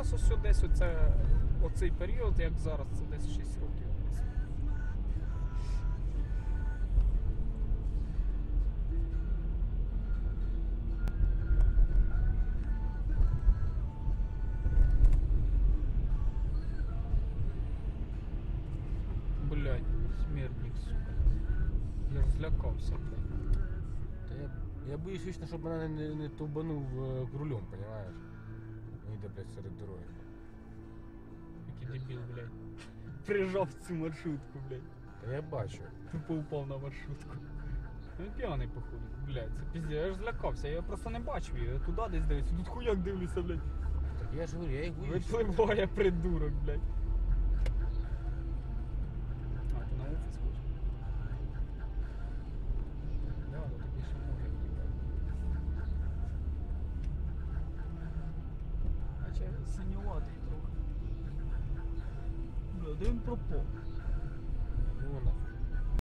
ось десь оце, оцей період, як зараз, це десь 6 років. Блядь, смертник, сука. Я злякався, блядь. Я, я боюсь вічно, щоб мене не, не товбанув е, рулем, понимаєш? Йде, блядь, серед дороги. Який дебіл, блядь. Прижав цю маршрутку, блядь. Та я бачу. Тупо упав на маршрутку. Він п'яний, походу. Блядь, це пізде. Я ж злякався, я просто не бачив її. Я туди десь дивлюся, тут хуяк дивлюся, блядь. Так я ж говорю, я їх боюсь. Випливає придурок, блядь. Наче синюватий трохи. Бля, де він пропав? Ну нафиг.